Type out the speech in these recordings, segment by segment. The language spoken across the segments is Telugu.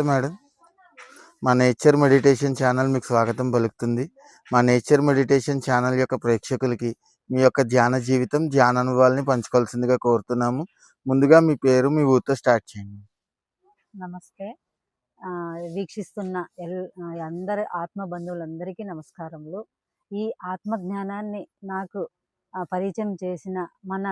నమస్తే మేడం. మా నేచర్ మెడిటేషన్ ఛానల్ మీకు స్వాగతం పలుకుతుంది. మా నేచర్ మెడిటేషన్ ఛానల్ యొక్క ప్రేక్షకులకి మీ యొక్క ధ్యాన జీవితం ధ్యాన అనుభవాల్ని పంచుకోవాల్సిందిగా కోరుతున్నాము. ముందుగా మీ పేరు మీ ఊరితో స్టార్ట్ చేయండి. నమస్తే. వీక్షిస్తున్న ఎల్ అందరి ఆత్మ బంధువులందరికీ నమస్కారములు. ఈ ఆత్మ జ్ఞానాన్ని నాకు పరిచయం చేసిన మన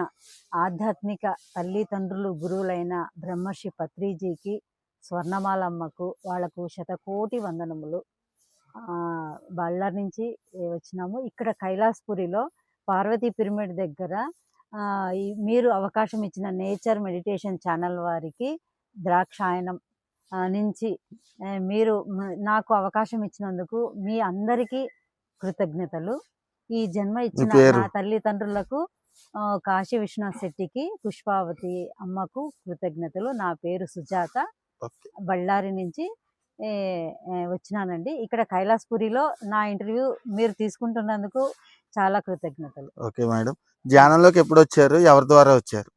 ఆధ్యాత్మిక తల్లిదండ్రులు గురువులైన బ్రహ్మర్షి పత్రిజీకి స్వర్ణమాలమ్మకు వాళ్ళకు శతకోటి వందనములు బళ్ళారి నుంచి వచ్చినాము ఇక్కడ కైలాస్పురిలో పార్వతీ పిరమిడ్ దగ్గర మీరు అవకాశం ఇచ్చిన నేచర్ మెడిటేషన్ ఛానల్ వారికి ద్రాక్షాయనం నుంచి మీరు నాకు అవకాశం ఇచ్చినందుకు మీ అందరికీ కృతజ్ఞతలు ఈ జన్మ ఇచ్చిన? నా తల్లిదండ్రులకు కాశీ విశ్వనాథ్ శెట్టికి పుష్పావతి అమ్మకు కృతజ్ఞతలు నా పేరు సుజాత. బళ్ళారి నుంచి వచ్చినానండి. ఇక్కడ కైలాస్పురిలో నా ఇంటర్వ్యూ మీరు తీసుకుంటున్నందుకు చాలా కృతజ్ఞతలు. Okay madam. ధ్యానంలోకి ఎప్పుడు వచ్చారు ఎవరి ద్వారా వచ్చారు?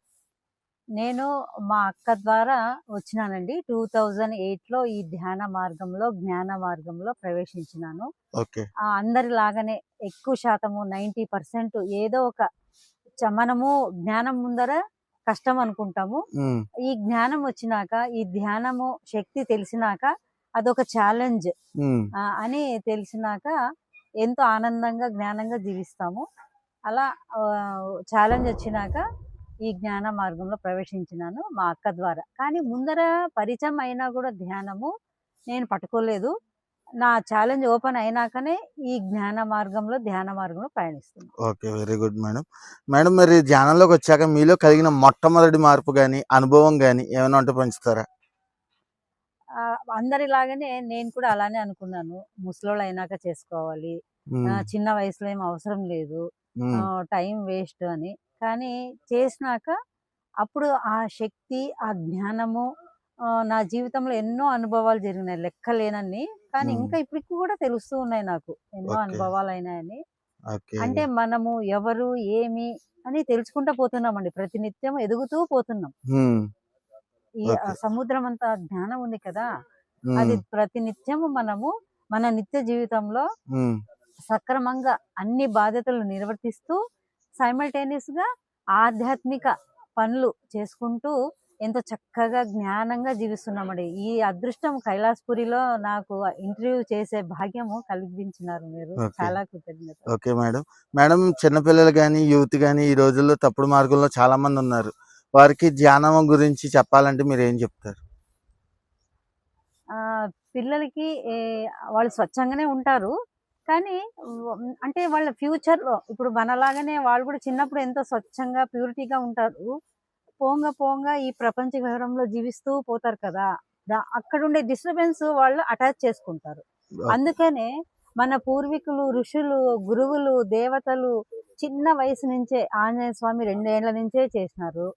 నేను మా అక్క ద్వారా వచ్చినానండి. టూ థౌజండ్ ఎయిట్లో ఈ ధ్యాన మార్గంలో జ్ఞాన మార్గంలో ప్రవేశించినాను. ఓకే. ఆ అందరిలాగానే ఎక్కువ శాతము నైంటీ పర్సెంట్ ఏదో ఒక మనము జ్ఞానం ముందర కష్టం అనుకుంటాము. ఈ జ్ఞానం వచ్చినాక ఈ ధ్యానము శక్తి తెలిసినాక అదొక ఛాలెంజ్ అని తెలిసినాక ఎంతో ఆనందంగా జ్ఞానంగా జీవిస్తాము. అలా ఛాలెంజ్ వచ్చినాక ఈ జ్ఞాన మార్గంలో ప్రవేశించినాను మా అక్క ద్వారా. కానీ ముందర పరిచయం అయినా కూడా ధ్యానము నేను పట్టుకోలేదు. నా ఛాలెంజ్ ఓపెన్ అయినాకనే ఈ జ్ఞాన మార్గంలో ధ్యాన మార్గంలో ప్రయాణిస్తున్నాను okay very good madam. Madam మరి ధ్యానంలోకి వచ్చాక మీలో కలిగిన మొట్టమొదటి మార్పు కానీ అనుభవం కానీ ఏమైనా ఉంటే పంచుతారా? అందరిలాగానే నేను కూడా అలానే అనుకున్నాను. ముసలోళ్ళు అయినాక చేసుకోవాలి. చిన్న వయసులో ఏం అవసరం లేదు. టైం వేస్ట్ అని. కానీ చేసినాక అప్పుడు ఆ శక్తి ఆ జ్ఞానము నా జీవితంలో ఎన్నో అనుభవాలు జరిగినాయి లెక్కలేనన్ని. కానీ. ఇంకా ఇప్పటికి కూడా తెలుస్తూ ఉన్నాయి నాకు ఎన్నో. అనుభవాలు అయినాయని అంటే మనము ఎవరు ఏమి అని తెలుసుకుంటూ పోతున్నామండి. ప్రతినిత్యం ఎదుగుతూ పోతున్నాం. ఈ. సముద్రం అంత జ్ఞానం ఉంది కదా అది ప్రతినిత్యము మనము మన నిత్య జీవితంలో సక్రమంగా అన్ని బాధ్యతలు నిర్వర్తిస్తూ సైమల్టేనియస్గా ఆధ్యాత్మిక పనులు చేసుకుంటూ ఎంతో చక్కగా జ్ఞానంగా జీవిస్తున్నామండి. ఈ అదృష్టం కైలాసపురిలో నాకు ఇంటర్వ్యూ చేసే భాగ్యము కలిగించినారు మీరు. చాలా కృతజ్ఞత ఓకే మేడం. మేడం చిన్నపిల్లలు కానీ యూత్ కానీ ఈ రోజుల్లో తప్పుడు మార్గంలో చాలా మంది ఉన్నారు. వారికి ధ్యానం గురించి చెప్పాలంటే మీరు ఏం చెప్తారు? ఆ పిల్లలకి వాళ్ళు స్వచ్ఛంగానే ఉంటారు. కానీ అంటే వాళ్ళ ఫ్యూచర్లో ఇప్పుడు మనలాగానే వాళ్ళు కూడా చిన్నప్పుడు ఎంతో స్వచ్ఛంగా ప్యూరిటీగా ఉంటారు. పోంగ పోంగ ఈ ప్రపంచ వివరంలో జీవిస్తూ పోతారు కదా. అక్కడ ఉండే డిస్టర్బెన్స్ వాళ్ళు అటాచ్ చేసుకుంటారు. అందుకనే మన పూర్వీకులు ఋషులు గురువులు దేవతలు చిన్న వయసు నుంచే ఆంజనేయ స్వామి రెండేళ్ళ నుంచే చేసినారు.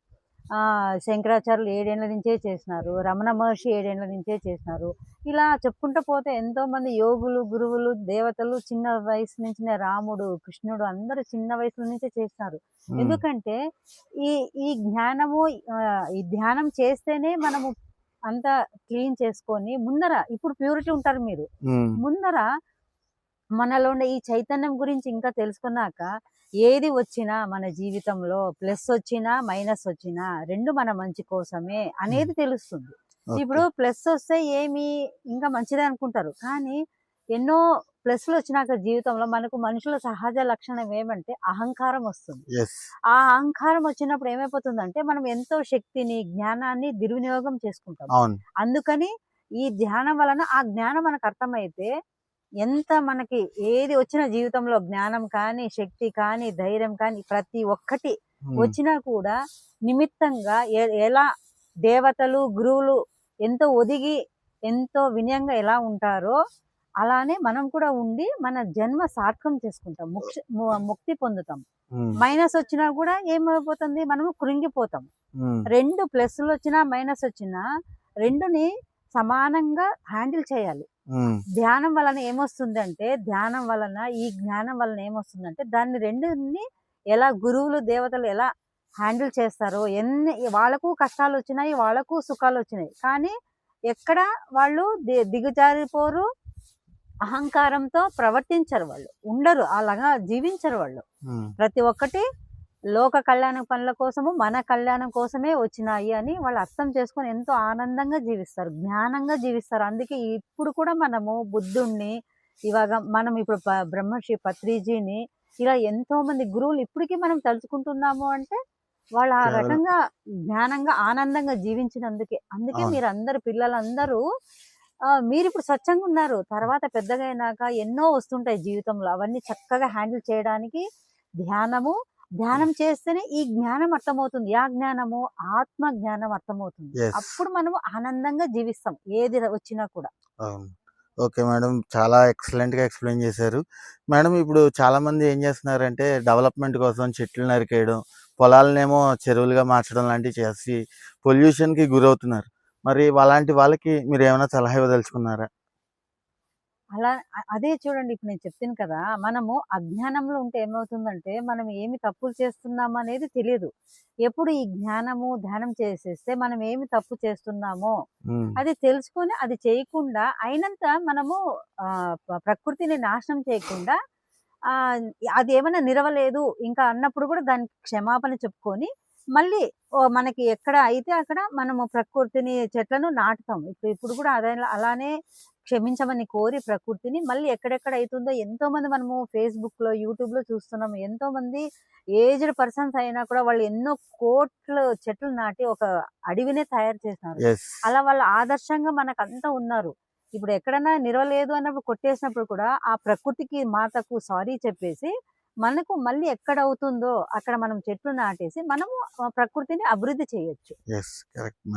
శంకరాచార్యులు ఏడేళ్ళ నుంచే చేసినారు రమణ మహర్షి ఏడేళ్ళ నుంచే చేసినారు. ఇలా చెప్పుకుంటూ పోతే ఎంతో మంది యోగులు గురువులు దేవతలు చిన్న వయసు నుంచినే రాముడు కృష్ణుడు అందరూ చిన్న వయసు నుంచే చేసినారు. ఎందుకంటే ఈ ఈ జ్ఞానము ఈ ధ్యానం చేస్తేనే మనము అంతా క్లీన్ చేసుకొని ముందర ఇప్పుడు ప్యూరిటీ ఉంటారు మీరు. ముందర మనలో ఉండే ఈ చైతన్యం గురించి ఇంకా తెలుసుకున్నాక ఏది వచ్చినా మన జీవితంలో ప్లస్ వచ్చినా మైనస్ వచ్చినా రెండు మన మంచి కోసమే అనేది తెలుస్తుంది. ఇప్పుడు ప్లస్ వస్తే ఏమి ఇంకా మంచిదే అనుకుంటారు. కానీ ఎన్నో ప్లస్లు వచ్చినాక జీవితంలో మనకు మనుషుల సహజ లక్షణం ఏమంటే అహంకారం వస్తుంది. ఆ అహంకారం వచ్చినప్పుడు ఏమైపోతుందంటే మనం ఎంతో శక్తిని జ్ఞానాన్ని దుర్వినియోగం చేసుకుంటాం. అందుకని ఈ ధ్యానం వలన ఆ జ్ఞానం మనకు అర్థమైతే ఎంత మనకి ఏది వచ్చిన జీవితంలో జ్ఞానం కానీ శక్తి కానీ ధైర్యం కానీ ప్రతి ఒక్కటి వచ్చినా కూడా నిమిత్తంగా ఎలా దేవతలు గురువులు ఎంతో ఒదిగి ఎంతో వినయంగా ఎలా ఉంటారో అలానే మనం కూడా ఉండి మన జన్మ సార్థకం చేసుకుంటాం. ముక్ష ము- ముక్తి పొందుతాం. మైనస్ వచ్చినా కూడా ఏమైపోతుంది? మనము కృంగిపోతాం. రెండు ప్లస్లు వచ్చినా మైనస్ వచ్చినా రెండుని సమానంగా హ్యాండిల్ చేయాలి. ధ్యానం వలన ఏమొస్తుందంటే ధ్యానం వలన ఈ జ్ఞానం వలన ఏమొస్తుందంటే దాన్ని రెండుని ఎలా గురువులు దేవతలు ఎలా హ్యాండిల్ చేస్తారో ఎన్ని వాళ్ళకు కష్టాలు వచ్చినాయి వాళ్ళకు సుఖాలు వచ్చినాయి కానీ ఎక్కడ వాళ్ళు ది- దిగజారిపోరు అహంకారంతో ప్రవర్తించరు వాళ్ళు. ఉండరు అలాగా జీవించరు వాళ్ళు. ప్రతి ఒక్కటి లోక కళ్యాణ పనుల కోసము మన కళ్యాణం కోసమే వచ్చినాయి అని వాళ్ళు అర్థం చేసుకొని ఎంతో ఆనందంగా జీవిస్తారు జ్ఞానంగా జీవిస్తారు. అందుకే ఇప్పుడు కూడా మనము బుద్ధుణ్ణి ఇవాగ మనం ఇప్పుడు బ్రహ్మర్షి పత్రిజీని ఇలా ఎంతో మంది గురువులు ఇప్పటికీ మనం తలుచుకుంటున్నాము అంటే వాళ్ళు ఆ రకంగా జ్ఞానంగా ఆనందంగా జీవించినందుకే. అందుకే. మీరు అందరు పిల్లలందరూ మీరు ఇప్పుడు స్వచ్ఛంగా ఉన్నారు. తర్వాత పెద్దగా అయినాక ఎన్నో వస్తుంటాయి జీవితంలో. అవన్నీ చక్కగా హ్యాండిల్ చేయడానికి ధ్యానము ధ్యానం చేస్తేనే ఈ జ్ఞానం అర్థమవుతుంది. ఆ జ్ఞానము ఆత్మ జ్ఞానం అర్థమవుతుంది. అప్పుడు మనము ఆనందంగా జీవిస్తాం ఏది వచ్చినా కూడా. ఓకే మేడం చాలా ఎక్సలెంట్గా ఎక్స్ప్లెయిన్ చేశారు. మేడం ఇప్పుడు చాలా మంది ఏం చేస్తున్నారంటే డెవలప్మెంట్ కోసం చెట్లు నరికేయడం పొలాలనేమో చెరువులుగా మార్చడం లాంటివి చేసి పొల్యూషన్కి గురవుతున్నారు. మరి అలాంటి వాళ్ళకి మీరు ఏమైనా సలహా ఇవ్వదలుచుకున్నారా? అలా అదే చూడండి ఇప్పుడు నేను చెప్తాను కదా మనము అజ్ఞానంలో ఉంటే ఏమవుతుందంటే మనం ఏమి తప్పులు చేస్తున్నాము అనేది తెలియదు ఎప్పుడు ఈ జ్ఞానము ధ్యానం చేసేస్తే మనం ఏమి తప్పు చేస్తున్నామో అది తెలుసుకొని అది చేయకుండా అయినంత మనము ప్రకృతిని నాశనం చేయకుండా ఆ అది ఏమైనా నిరవలేదు ఇంకా అన్నప్పుడు కూడా దానికి క్షమాపణ చెప్పుకొని మళ్ళీ మనకి ఎక్కడ అయితే అక్కడ మనము ప్రకృతిని చెట్లను నాటుతాం. ఇప్పుడు ఇప్పుడు కూడా అదే అలానే క్షమించమని కోరి ప్రకృతిని మళ్ళీ ఎక్కడెక్కడ అవుతుందో ఎంతో మంది మనము ఫేస్బుక్లో యూట్యూబ్లో చూస్తున్నాం. ఎంతో మంది ఏజ్డ్ పర్సన్స్ అయినా కూడా వాళ్ళు ఎన్నో కోట్ల చెట్లు నాటి ఒక అడవినే తయారు చేసినారు. ఎస్ అలా వాళ్ళు ఆదర్శంగా మనకు అంతా ఉన్నారు. ఇప్పుడు ఎక్కడైనా నిలవలేదు అన్నప్పుడు కొట్టేసినప్పుడు కూడా ఆ ప్రకృతికి మాతకు సారీ చెప్పేసి మనకు మళ్ళీ ఎక్కడ అవుతుందో అక్కడ మనం చెట్లు నాటేసి మనము ప్రకృతిని అభివృద్ధి చేయొచ్చు.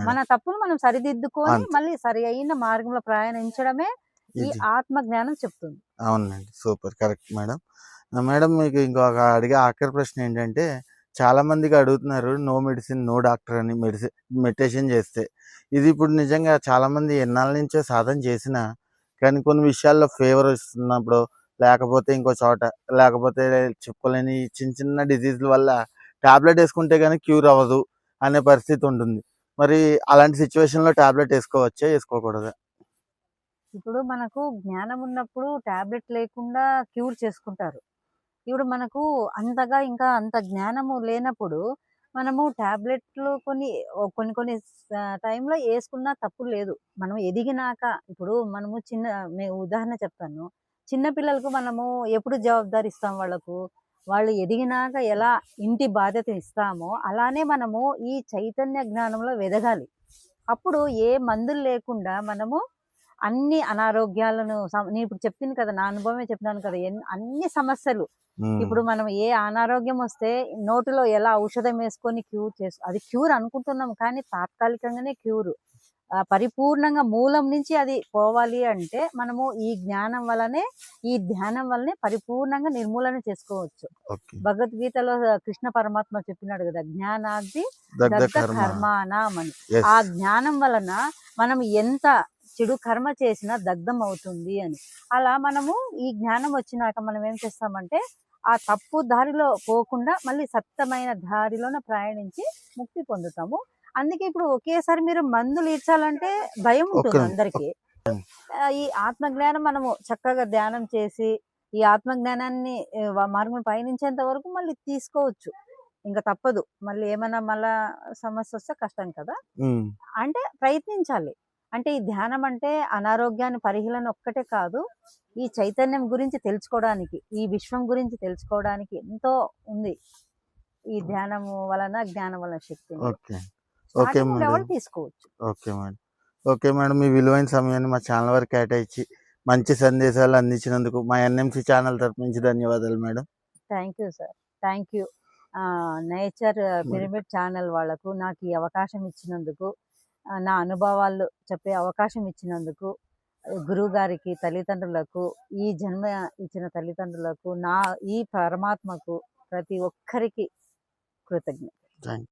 మన తప్పులు మనం సరిదిద్దుకొని. మళ్ళీ సరి అయిన మార్గంలో ప్రయాణించడమే ఈ ఆత్మ జ్ఞానం చెప్తుంది. అవునండి సూపర్ కరెక్ట్ మేడం మేడం మీకు ఇంకొక అడిగే ఆఖరి ప్రశ్న ఏంటంటే చాలా మందికి అడుగుతున్నారు నో మెడిసిన్ నో డాక్టర్ అని మెడిసిన్ మెడిటేషన్ చేస్తే. ఇది ఇప్పుడు నిజంగా చాలా మంది ఎన్నాళ్ళ నుంచో సాధన చేసిన కానీ కొన్ని విషయాల్లో ఫేవర్ వస్తున్నప్పుడు లేకపోతే ఇంకో చోట లేకపోతే చెప్పుకోలేని చిన్న చిన్న డిసీజ్ల వల్ల ట్యాబ్లెట్ వేసుకుంటే కానీ క్యూర్ అవ్వదు అనే పరిస్థితి ఉంటుంది. మరి అలాంటి సిచ్యువేషన్లో ట్యాబ్లెట్ వేసుకోవచ్చా? వేసుకోకూడదా? ఇప్పుడు మనకు జ్ఞానం ఉన్నప్పుడు ట్యాబ్లెట్ లేకుండా క్యూర్ చేసుకుంటారు. ఇప్పుడు మనకు అంతగా ఇంకా అంత జ్ఞానము లేనప్పుడు మనము ట్యాబ్లెట్లు కొన్ని కొన్ని కొన్ని టైంలో వేసుకున్నా తప్పు లేదు. మనం ఎదిగినాక ఇప్పుడు మనము చిన్న ఉదాహరణ చెప్తాను. చిన్న పిల్లలకు మనము ఎప్పుడు జవాబుదారి ఇస్తాం వాళ్ళకు? వాళ్ళు ఎదిగినాక ఎలా ఇంటి బాధ్యత ఇస్తామో అలానే మనము ఈ చైతన్య జ్ఞానంలో వెదగాలి. అప్పుడు ఏ మందులు లేకుండా మనము అన్ని అనారోగ్యాలను నేను ఇప్పుడు చెప్పింది కదా నా అనుభవమే చెప్తున్నాను కదా అన్ని సమస్యలు. ఇప్పుడు మనం ఏ అనారోగ్యం వస్తే నోటిలో ఎలా ఔషధం వేసుకొని క్యూర్ చేసు అది క్యూర్ అనుకుంటున్నాం కానీ తాత్కాలికంగానే క్యూర్. పరిపూర్ణంగా మూలం నుంచి అది పోవాలి అంటే మనము ఈ జ్ఞానం వల్లనే ఈ ధ్యానం వల్లనే పరిపూర్ణంగా నిర్మూలన చేసుకోవచ్చు. భగవద్గీతలో కృష్ణ పరమాత్మ చెప్పినాడు కదా జ్ఞానాగ్ని దగ్ధ దగ్ధ కర్మ. కర్మాణం అని ఆ జ్ఞానం వలన మనం ఎంత చెడు కర్మ చేసినా దగ్ధం అవుతుంది అని. అలా మనము ఈ జ్ఞానం వచ్చినాక మనం ఏం చేస్తామంటే ఆ తప్పు దారిలో పోకుండా మళ్ళీ సత్యమైన దారిలోనే ప్రయాణించి ముక్తి పొందుతాము. అందుకే ఇప్పుడు ఒకేసారి మీరు మందులు ఇచ్చాలంటే భయం ఉంటుంది అందరికి. ఈ ఆత్మ జ్ఞానం మనము చక్కగా ధ్యానం చేసి ఈ ఆత్మ జ్ఞానాన్ని ఏ, వ- మార్గం పయనించేంత వరకు మళ్ళీ తీసుకోవచ్చు. ఇంకా తప్పదు. మళ్ళీ ఏమైనా మళ్ళా సమస్య వస్తే కష్టం కదా. అంటే ప్రయత్నించాలి. అంటే ఈ ధ్యానం అంటే అనారోగ్యాన్ని పరిహీలన ఒక్కటే కాదు ఈ చైతన్యం గురించి తెలుసుకోవడానికి ఈ విశ్వం గురించి తెలుసుకోవడానికి ఎంతో ఉంది. ఈ ధ్యానము వలన జ్ఞానం వలన శక్తి. Okay madam. తీసుకోవచ్చు? Okay madam. ఓకే మేడం మీ విలువైన సమయాన్ని మా ఛానల్ వరకు కేటాయించి మంచి సందేశాలు అందించినందుకు మా ఎన్ఎంసి ఛానల్ తరపు నుంచి ధన్యవాదాలు madam. Thank you sir. Thank you. Nature pyramid channel వాళ్ళకు నాకు ఈ అవకాశం ఇచ్చినందుకు నా అనుభవాలు చెప్పే అవకాశం ఇచ్చినందుకు గురువు గారికి తల్లిదండ్రులకు ఈ జన్మ ఇచ్చిన తల్లిదండ్రులకు నా ఈ పరమాత్మకు ప్రతి ఒక్కరికి కృతజ్ఞత థ్యాంక్